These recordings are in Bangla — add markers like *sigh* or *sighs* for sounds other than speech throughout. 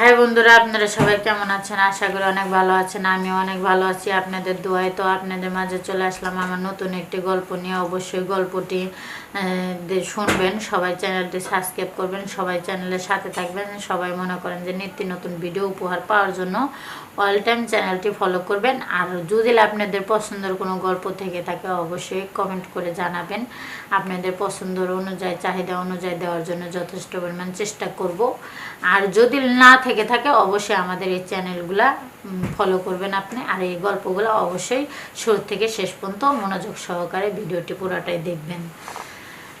হাই বন্ধুরা, আপনারা সবাই কেমন আছেন? আশা করি অনেক ভালো আছেন, আমিও অনেক ভালো আছি। আপনাদের দোয়ায় তো আপনাদের মাঝে চলে আসলাম আমার নতুন একটি গল্প নিয়ে। অবশ্যই গল্পটি শুনবেন, সবাই চ্যানেলটি সাবস্ক্রাইব করবেন, সবাই চ্যানেলের সাথে থাকবেন, সবাই মনে করেন যে নিত্য নতুন ভিডিও উপহার পাওয়ার জন্য অল টাইম চ্যানেলটি ফলো করবেন। আর যদি আপনাদের পছন্দের কোনো গল্প থেকে থাকে, অবশ্যই কমেন্ট করে জানাবেন। আপনাদের পছন্দ অনুযায়ী, চাহিদা অনুযায়ী দেওয়ার জন্য যথেষ্ট পরিমাণ চেষ্টা করব। আর যদি না থেকে থাকে, অবশ্যই আমাদের এই চ্যানেলগুলা ফলো করবেন আপনি। আর এই গল্পগুলো অবশ্যই শুরু থেকে শেষ পর্যন্ত মনোযোগ সহকারে ভিডিওটি পুরোটাই দেখবেন।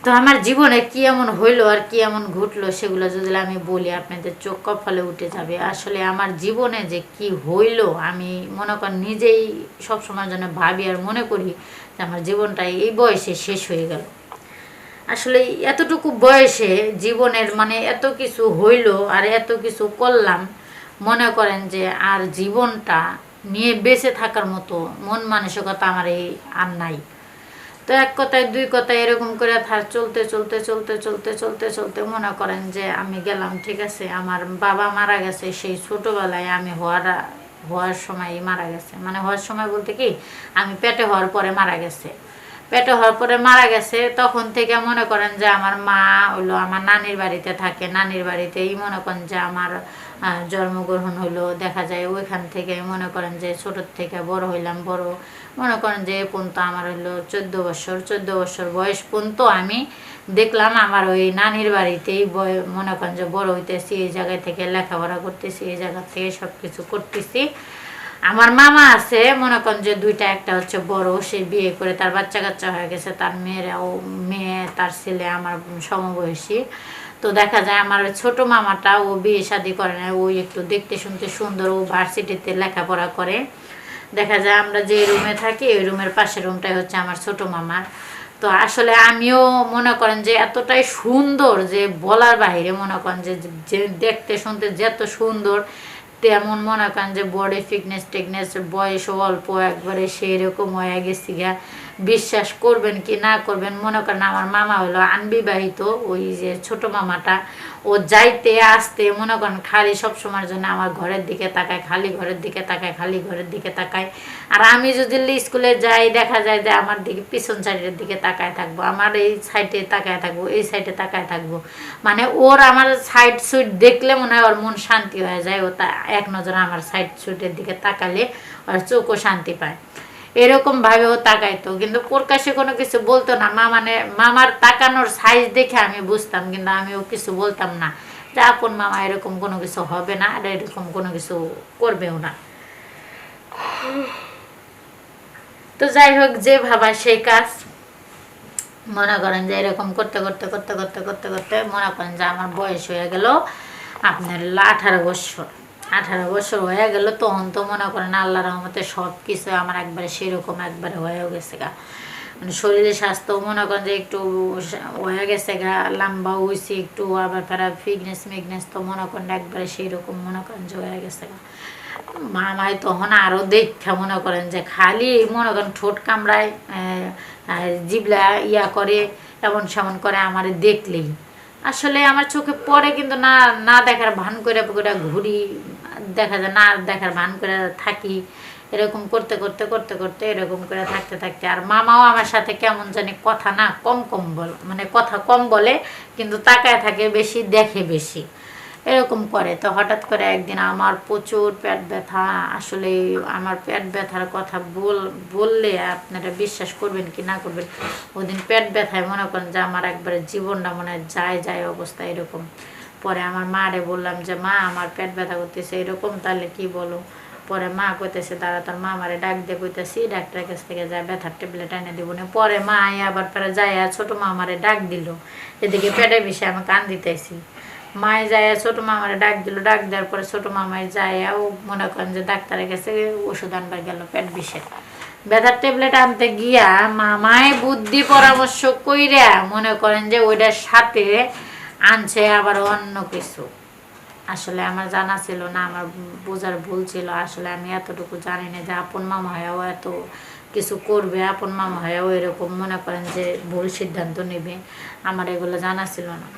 তো আমার জীবনে কি এমন হইল আর কি এমন ঘটলো সেগুলো যদি আমি বলি, আপনাদের চোখ কপালে উঠে যাবে। আসলে আমার জীবনে যে কি হইল, আমি মনে করেন নিজেই সবসময় যেন ভাবি আর মনে করি যে আমার জীবনটা এই বয়সে শেষ হয়ে গেল। আসলে এতটুকু বয়সে জীবনের মানে এত কিছু হইল আর এত কিছু করলাম, মনে করেন যে আর জীবনটা নিয়ে বেঁচে থাকার মতো মন মানসিকতা আমার এই আর নাই। তো এক কথায়, দুই কথায় এরকম করে থার চলতে চলতে চলতে চলতে চলতে চলতে মনে করেন যে আমি গেলাম, ঠিক আছে, আমার বাবা মারা গেছে, সেই ছোটোবেলায় আমি হওয়ার হওয়ার সময় মারা গেছে। মানে হওয়ার সময় বলতে কি, আমি পেটে হওয়ার পরে মারা গেছে। পেটে হওয়ার পরে মারা গেছে, তখন থেকে মনে করেন যে আমার মা হলো আমার নানির বাড়িতে থাকে, নানির বাড়িতেই মনে করেন যে আমার জন্মগ্রহণ হলো দেখা যায় ওইখান থেকে মনে করেন যে ছোটোর থেকে বড় হইলাম, বড় মনে করেন যে পর্যন্ত আমার হলো চোদ্দ বছর চোদ্দ বছর বয়স পর্যন্ত আমি দেখলাম আমার ওই নানির বাড়িতেই মনে করেন যে বড় হইতেছি, এই জায়গায় থেকে লেখাপড়া করতেছি, এই জায়গা থেকে সব কিছু করতেছি। আমার মামা আছে, মনে করেন যে দুইটা, একটা হচ্ছে বড়, সে বিয়ে করে তার বাচ্চা কাচ্চা হয়ে গেছে, তার মেয়েরাও মেয়ে, তার ছেলে আমার সমবয়সী। তো দেখা যায় আমার ছোট মামাটা, ও বিয়ে শাদি করে না ওই একটু দেখতে শুনতে সুন্দর, ও ভার্সিটিতে লেখাপড়া করে। দেখা যায় আমরা যে রুমে থাকি, ওই রুমের পাশের রুমটাই হচ্ছে আমার ছোট মামার তো আসলে আমিও মনে করেন যে এতটাই সুন্দর যে বলার বাইরে, মনে করেন যে যে দেখতে, শুনতে যত সুন্দর তেমন মনে করেন যে বডি ফিটনেস টিকনেস বয়সও অল্প, একবারে সেই রকম হয়ে গেছি গা। বিশ্বাস করবেন কি না করবেন, মনে করেন আমার মামা হলো আনবিবাহিত, ওই যে ছোট মামাটা, ও যাইতে আসতে মনে করেন খালি সব সময়ের জন্য আমার ঘরের দিকে তাকায়, খালি ঘরের দিকে তাকায়, খালি ঘরের দিকে তাকায়। আর আমি যদি স্কুলে যাই, দেখা যায় যে আমার দিকে পিছন সাইডের দিকে তাকায় থাকব, আমার এই সাইডে তাকায় থাকব, এই সাইডে তাকায় থাকব। মানে ওর আমার সাইড সুইট দেখলে মনে হয় ওর মন শান্তি হয়ে যায়, ও তা এক নজরে আমার সাইড সুইটের দিকে তাকালে ওর চোখও শান্তি পায়। এরকম ভাবে ও তাকাইতো। কিন্তু প্রকাশে কোনো কিছু বলতো না। মা মানে মামার তাকানোর সাইজ দেখে আমি বুঝতাম, কিন্তু আমি ও কিছু বলতাম না। যে আপন মামা, এরকম কোনো কিছু হবে না, আর এরকম কোনো কিছু করবেও না। তো যাই হোক, যে ভাবা সেই কাজ। মনে করেন যে এরকম করতে করতে করতে করতে করতে করতে মনে করেন যে আমার বয়স হয়ে গেল। আপনার আঠারো বছর। আঠারো বছর হয়ে গেল তখন তো মনে করেন আল্লাহ রহমতে সব কিছু আমার একবারে সেরকম একবারে হয়েও গেছে গা। মানে শরীরের স্বাস্থ্য মনে করেন যে একটু হয়ে গেছে গা লম্বা হয়েছে একটু, আবার ফেরা ফিটনেস মিগনেস তো মনে করেন একবারে সেই রকম মনে করেন যে হয়ে গেছে গা। মামাই তখন আরও দেখা মনে করেন যে খালি মনে করেন ঠোঁট কামড়ায় জিবলা ইয়া করে, এমন সেমন করে আমার দেখলেই। আসলে আমার চোখে পড়ে কিন্তু না না দেখার ভান করে করে ঘুরি দেখা যায় না, দেখার ভান করে থাকি, এরকম করতে করতে করতে করতে এরকম করে থাকতে থাকতে। আর মামাও আমার সাথে কেমন জানি কথা না কম কম বল মানে কথা কম বলে, কিন্তু তাকায় থাকে বেশি, দেখে বেশি। এরকম করে। তো হঠাৎ করে একদিন আমার প্রচুর পেট ব্যথা। আসলে আমার পেট ব্যথার কথা বল, বললে আপনারা বিশ্বাস করবেন কি না করবেন, ওদিন পেট ব্যথায় মনে করেন যে আমার একবারে জীবনটা মনে হয় যায় যায় অবস্থা এরকম। পরে আমার মারে বললাম যে, মা, আমার পেট ব্যথা করতেছে, এরকম তাহলে কি বলো? পরে মা কইতেছে দাদা তোর মা আমারে ডাক দিয়ে কইতেছি, ডাক্তারের কাছ থেকে যায় ব্যথার ট্যাবলেট এনে দিব না। পরে মা আইয়া আবার পরে যায় ছোট মা আমারে ডাক দিল। এদিকে পেটে বিষে আমি কান দিতেছি। মায়ে যায় ছোট মামারে ডাক দিল। ডাক দেওয়ার পরে ছোট মামাই যায় ও মনে করেন যে ডাক্তারের কাছে ওষুধ আনবার গেল পেট বিষে। ব্যথার ট্যাবলেট আনতে গিয়া মামায় বুদ্ধি পরামর্শ কইরা মনে করেন যে ওইটার সাথে আনছে আবার অন্য কিছু। আসলে আমার জানা ছিল না, আমার বোঝার ভুল ছিল। আসলে আমি এতটুকু জানি না যে আপন মামা হয়েও এত কিছু করবে, আপন মামা হয়েও এরকম মনে করেন যে ভুল সিদ্ধান্ত নেবে। আমার এগুলো জানা ছিল না।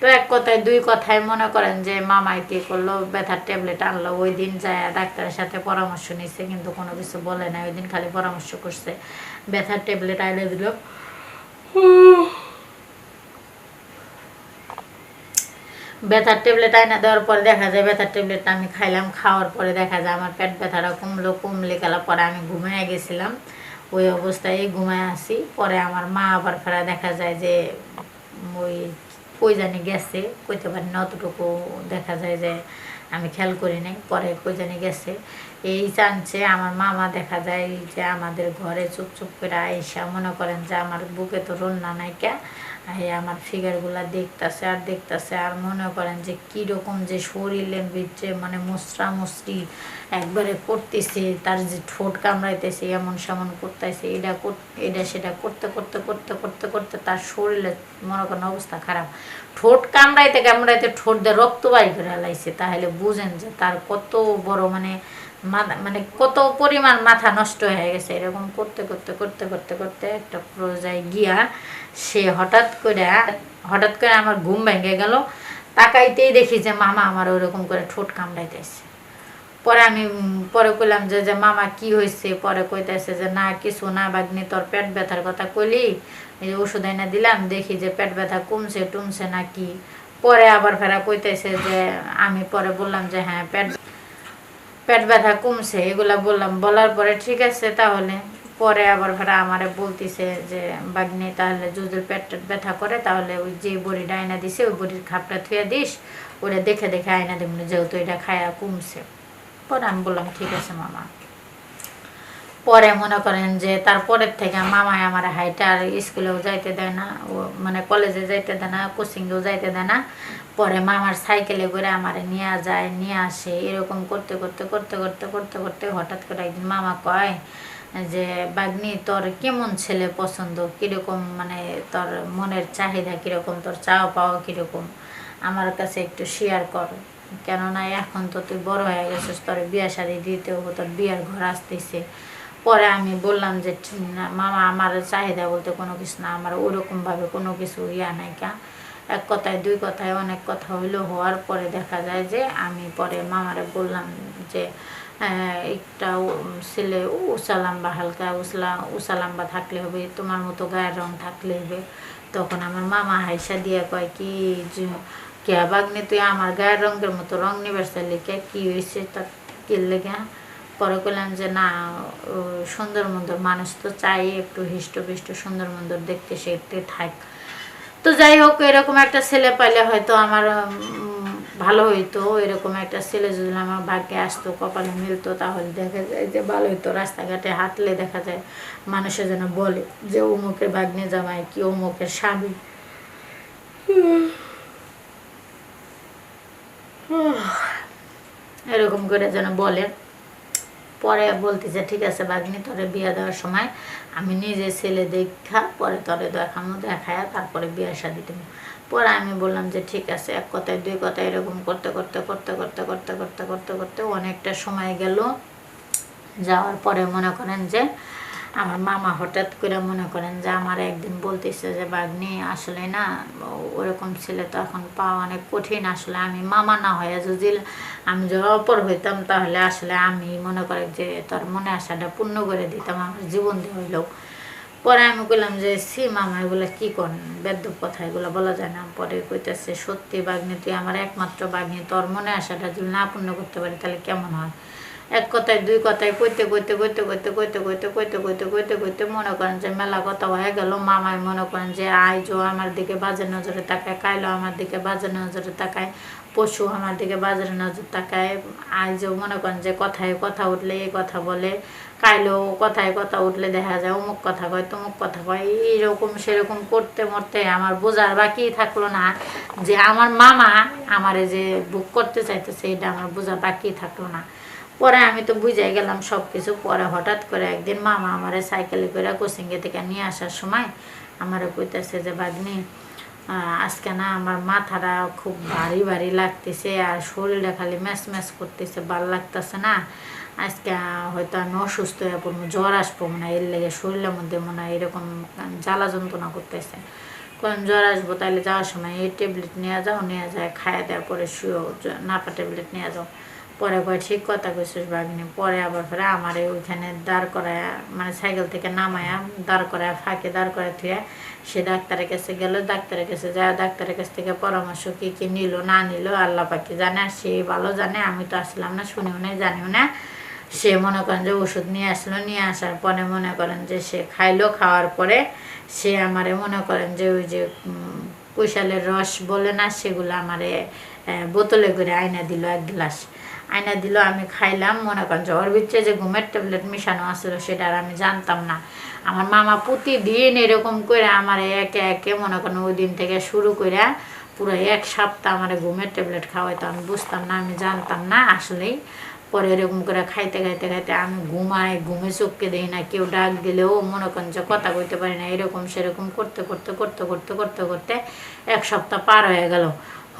তো এক কথায়, দুই কথায় মনে করেন যে মামাই কি করল, ব্যথার ট্যাবলেট আনলো, ওই দিন যায় ডাক্তারের সাথে পরামর্শ নিছে, কিন্তু কোনো কিছু বলে না ওই দিন খালি পরামর্শ করছে, ব্যথার ট্যাবলেট আইলে দিল। ব্যথার ট্যাবলেট আয়না দেওয়ার পরে দেখা যায় ব্যথার ট্যাবলেটটা আমি খাইলাম, খাওয়ার পরে দেখা যায় আমার পেট ব্যথাটা কমলো, কমলে গেলার পরে আমি ঘুমিয়ে গেছিলাম। ওই অবস্থায় ঘুমায় আসি, পরে আমার মা আবার ফেরা দেখা যায় যে ওই কই জানি গেছে, কইতে পারি না, অতটুকু দেখা যায় যে আমি খেয়াল করি নাই, পরে কই জানি গেছে। এই চান্সে আমার মামা দেখা যায় যে আমাদের ঘরে চুপ চুপ করে আইসা মনে করেন যে আমার বুকে তো রন্না নাই কে আমার ফিগারগুলা দেখতাছে আর দেখতাছে আর মনে করেন যে কীরকম যে শরীরের ভিতরে মানে মুসরা মুসরি একবারে করতেছে, তার যে ঠোঁট কামড়াইতেছে, এমন সেমন করতেছে, এটা এটা সেটা করতে করতে করতে করতে করতে তার শরীরে মনে করেন অবস্থা খারাপ। ঠোঁট কামড়াইতে কামড়াইতে ঠোঁট দিয়ে রক্ত বাড়ি করে লাইছে, তাহলে বুঝেন যে তার কত বড় মানে মানে কত পরিমাণ মাথা নষ্ট হয়ে গেছে, এরকম করতে করতে করতে করতে করতে একটা পর্যায়ে গিয়া সে হঠাৎ করে হঠাৎ করে আমার ঘুম ভেঙে গেল। তাকাইতেই দেখি যে মামা আমার ওরকম করে ঠোঁট কামড়াইতেছে। পরে আমি, পরে কইলাম যে যে মামা কি হয়েছে পরে কইতেছে যে, না, কিছু না বাগনি তোর পেট ব্যথার কথা কইলি। এই ওষুধ এনে দিলাম, দেখি যে পেট ব্যথা কমছে, টুমছে নাকি? পরে আবার ফেরা কইতেছে যে, আমি পরে বললাম যে হ্যাঁ পেট পেট ব্যথা কমছে, এগুলা বললাম, বলার পরে ঠিক আছে তাহলে। পরে আবার ভাড়া আমারে বলতিছে যে বাগনি তাহলে যদি পেট ব্যথা করে, তাহলে ওই যে বড়িটা আয়না দিছে, ওই বড়ির খাপটা থুয়ে দিস ওটা দেখে দেখে আয়না দেবেন যেহেতু এটা খায়া কমছে। পরে আমি বললাম, ঠিক আছে মামা। পরে মনে করেন যে তারপরের থেকে মামায় আমার হাইটা আর স্কুলেও যাইতে দেয় না, ও মানে কলেজে যাইতে দেয় না, কোচিংয়েও যাইতে দেয় না। পরে মামার সাইকেলে করে আমার নিয়ে যায়, নিয়ে আসে, এরকম করতে করতে করতে করতে করতে করতে হঠাৎ করে একদিন মামা কয় যে, বাগনি, তোর কেমন ছেলে পছন্দ? কীরকম মানে তোর মনের চাহিদা কীরকম? তোর চাও পাওয়া কীরকম? আমার কাছে একটু শেয়ার কর। কেননা এখন তো তুই বড় হয়ে গেছিস, তোর বিয়ে শাদি দিতে হব তোর বিয়ার ঘর আসতেছে। পরে আমি বললাম যে মামা, আমার চাহিদা বলতে কোনো কিছু না, আমার ওরকমভাবে কোনো কিছু ইয়া নাই কা। এক কথায়, দুই কথায় অনেক কথা হইল, হওয়ার পরে দেখা যায় যে, আমি পরে মামারে বললাম যে একটা ছেলে উষা লম্বা হালকা উসলা উষা লম্বা থাকলে হবে, তোমার মতো গায়ের রং থাকলে হবে। তখন আমার মামা হাইসা দিয়ে কয়, কি কে বাগনি তুই আমার গায়ের রঙের মতো রং নিবার চাইলে কে, কী হয়েছে তা কিনলে কে পরে করলাম যে, না সুন্দর মন্দর মানুষ তো চাই, একটু হৃষ্টপিষ্ট সুন্দর মন্দর দেখতে সে একটু থাক। তো যাই হোক, এরকম একটা ছেলে পাইলে হয়তো আমার ভালো হইতো। এরকম একটা ছেলে যদি আমার ভাগ্যে আসতো, কপালে মিলতো, তাহলে দেখা যায় যে, ভালো হইতো। রাস্তাঘাটে হাঁটলে দেখা যায় মানুষের যেন বলে যে, অমুকের ভাগ্নে জামাই কি অমুকের স্বামী? *sighs* এরকম করে যেন বলে। পরে বলতেছে, ঠিক আছে বাগনি তোরে বিয়ে দেওয়ার সময় আমি নিজে ছেলে দেখা, পরে তরে দেখানো দেখায় তারপরে বিয়ে শাদি দেবো পরে আমি বললাম যে, ঠিক আছে। এক কথায়, দুই কথায় এরকম করতে করতে করতে করতে করতে করতে করতে করতে অনেকটা সময় গেল। যাওয়ার পরে মনে করেন যে আমার মামা হঠাৎ করে মনে করেন যে আমার একদিন বলতেছে যে বাগনি আসলে না, ওরকম ছেলে তো এখন পাওয়া অনেক কঠিন। আসলে আমি মামা না হয়ে যদি আমি যদি অপর হইতাম, তাহলে আসলে আমি মনে করি যে তোর মনে আসাটা পূর্ণ করে দিতাম, আমার জীবন দিয়ে হইলেও। পরে আমি বললাম যে সি মামা, এগুলো কী করেন? বেদ্য কথা, এগুলো বলা যায় না। পরে কইতেছে, সত্যি বাগনি তুই আমার একমাত্র বাগনি তোর মনে আসাটা যদি না পূর্ণ করতে পারি, তাহলে কেমন হয়? এক কথায়, দুই কথায়, কইতে কইতে কইতে কইতে কইতে কইতে কইতে কইতে কইতে কইতে মনে করেন যে মেলা কথা হয়ে গেল। মামায় মনে করেন যে আইজও আমার দিকে বাজে নজরে তাকায়, কাইলো আমার দিকে বাজে নজরে তাকায়, পশু আমার দিকে বাজারে নজর তাকায়। আইজও মনে করেন যে কথায় কথা উঠলে এই কথা বলে কাইলেও কথায় কথা উঠলে দেখা যায় অমুক কথা কয়, তমুক কথা কয়। এইরকম সেরকম করতে মরতে আমার বোঝার বাকি থাকল না যে আমার মামা আমারে যে বুক করতে চাইতেছে, এটা আমার বোঝার বাকি থাকল না। পরে আমি তো বুঝাই গেলাম সব কিছু পরে হঠাৎ করে একদিন মামা আমারে সাইকেলে করে কোচিংয়ে থেকে নিয়ে আসার সময় আমারে কইতেছে যে, বাগনি আজকে না আমার মাথাটা খুব ভারী ভারী লাগতেছে আর শরীরটা খালি ম্যাচ ম্যাচ করতেছে, ভালো লাগতেছে না। আজকে হয়তো আমি অসুস্থ হয়ে পড়ব, জ্বর আসব মনে হয়, এর লেগে শরীরের মধ্যে মনে হয় এরকম জ্বালা যন্ত্রণা করতেছে। কোন জ্বর আসব তাহলে যাওয়ার সময় এই ট্যাবলেট নিয়ে যাও, নিয়ে যায় খাইয়া দেওয়ার পরে শুয়েও নাপা ট্যাবলেট নিয়ে যাও। পরে কয়, ঠিক কথা কইছিস বাগনি পরে আবার ফেরে আমার ওইখানে দাঁড় করায় মানে সাইকেল থেকে নামায়া দাঁড় করায়, ফাঁকে দাঁড় করায় থুয়ে সে ডাক্তারের কাছে গেল। ডাক্তারের কাছে যায় ডাক্তারের কাছ থেকে পরামর্শ কি কি নিল, না নিল, আল্লাহ পাকি জানে? সে ভালো জানে, আমি তো আসলাম না, শুনিও না জানিও না। সে মনে করেন যে ওষুধ নিয়ে আসলো, নিয়ে আসার পরে মনে করেন যে সে খাইলো, খাওয়ার পরে সে আমারে মনে করেন যে ওই যে কৈশালের রস বলে না, সেগুলো আমারে বোতলে করে আয়না দিল এক গ্লাস। আয়না দিল, আমি খাইলাম। মনে করেন যে ওর ভিতরে যে ঘুমের ট্যাবলেট মিশানো আসলো সেটা আর আমি জানতাম না। আমার মামা প্রতিদিন এরকম করে আমার একে একে, মনে করেন ওই দিন থেকে শুরু করে পুরো এক সপ্তাহ আমার ঘুমের ট্যাবলেট খাওয়াইতো। আমি বুঝতাম না, আমি জানতাম না আসলেই। পরে এরকম করে খাইতে খাইতে খাইতে আমি ঘুমাই, ঘুমে চোখকে দিই না, কেউ ডাক দিলেও মনে করেন যে কথা কইতে পারি না। এরকম, সেরকম করতে করতে করতে করতে করতে করতে এক সপ্তাহ পার হয়ে গেল।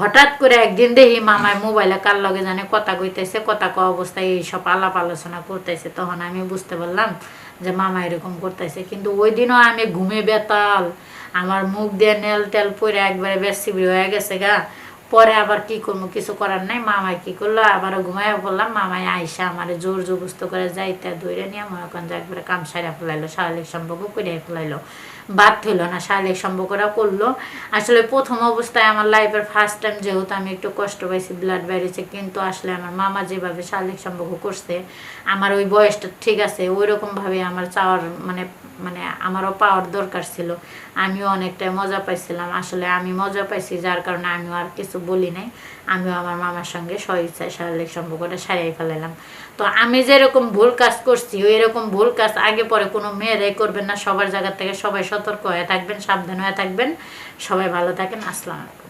হঠাৎ করে একদিন দেখি মামায় মোবাইলে কার লগে জানে কথা কইতেছে, কথা ক অবস্থায় এইসব আলাপ আলোচনা করতেছে। তখন আমি বুঝতে পারলাম যে মামা এরকম করতেছে। কিন্তু ওই দিনও আমি ঘুমে বেতাল, আমার মুখ দিয়ে নেল তেল পরে একবারে বেশি হয়ে গেছে গা। পরে আবার কি করব? কিছু করার নাই। মামাই কি করল? আবার ঘুমাইয়া বললাম মামাই আইসা আমার জোর জবস্ত করে যাইতে ধরে নিয়ে করেন যে একবারে কাম সারা ফেলাইলো, শারীরিক সম্পর্ক করে ফেলাইলো। বাদ হইল না, শারীরিক সম্পর্কটা করল। আসলে প্রথম অবস্থায় আমার লাইফের ফার্স্ট টাইম যেহেতু আমি একটু কষ্ট পাইছি ব্লাড বেড়েছে কিন্তু আসলে আমার মামা যেভাবে শারীরিক সম্পর্ক করছে, আমার ওই বয়সটা ঠিক আছে। ওই রকমভাবে আমার চাওয়ার মানে মানে আমারও পাওয়ার দরকার ছিল। আমিও অনেকটাই মজা পাইছিলাম। আসলে আমি মজা পাইছি, যার কারণে আমিও আর কিছু বলি নাই। আমিও আমার মামার সঙ্গে স্বইচ্ছায় শারীরিক সম্পর্কটা সারিয়ে ফেলাইলাম। তো আমি যেরকম ভুল কাজ করছি এরকম ভুল কাজ আগে পরে কোনো মেয়েরাই করবেন না। সবার জায়গা থেকে সবাই সতর্ক হয়ে থাকবেন, সাবধান হয়ে থাকবেন। সবাই ভালো থাকেন। আসসালামু আলাইকুম।